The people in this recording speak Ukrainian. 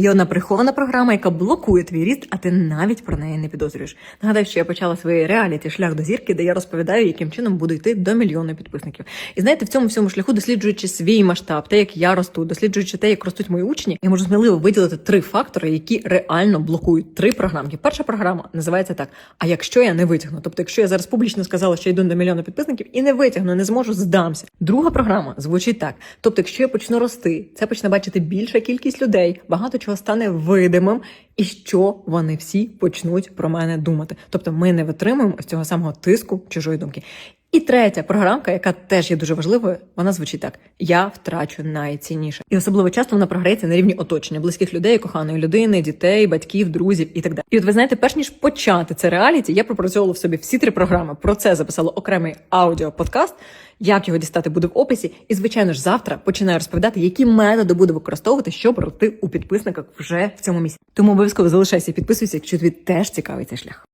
Є одна прихована програма, яка блокує твій ріст, а ти навіть про неї не підозрюєш. Нагадаю, що я почала свій реаліті шлях до зірки, де я розповідаю, яким чином буду йти до мільйона підписників. І знаєте, в цьому всьому шляху, досліджуючи свій масштаб, те, як я росту, досліджуючи те, як ростуть мої учні, я можу сміливо виділити три фактори, які реально блокують три програмки. Перша програма називається так: а якщо я не витягну, тобто, якщо я зараз публічно сказала, що йду до мільйона підписників і не витягну, не зможу, здамся. Друга програма звучить так: тобто, якщо я почну рости, це почне бачити більша кількість людей, багато чого стане видимим, і що вони всі почнуть про мене думати. Тобто, ми не витримуємо ось цього самого тиску чужої думки. І третя програмка, яка теж є дуже важливою, вона звучить так: я втрачу найцінніше, і особливо часто вона програється на рівні оточення, близьких людей, коханої людини, дітей, батьків, друзів і так далі. І от ви знаєте, перш ніж почати це реаліті, я пропрацьовувала в собі всі три програми. Про це записала окремий аудіоподкаст. Як його дістати буде в описі, і звичайно ж завтра починаю розповідати, які методи буду використовувати, щоб рости у підписниках вже в цьому місці. Тому обов'язково залишайся, і підписуйся, якщо тобі теж цікавий цей шлях.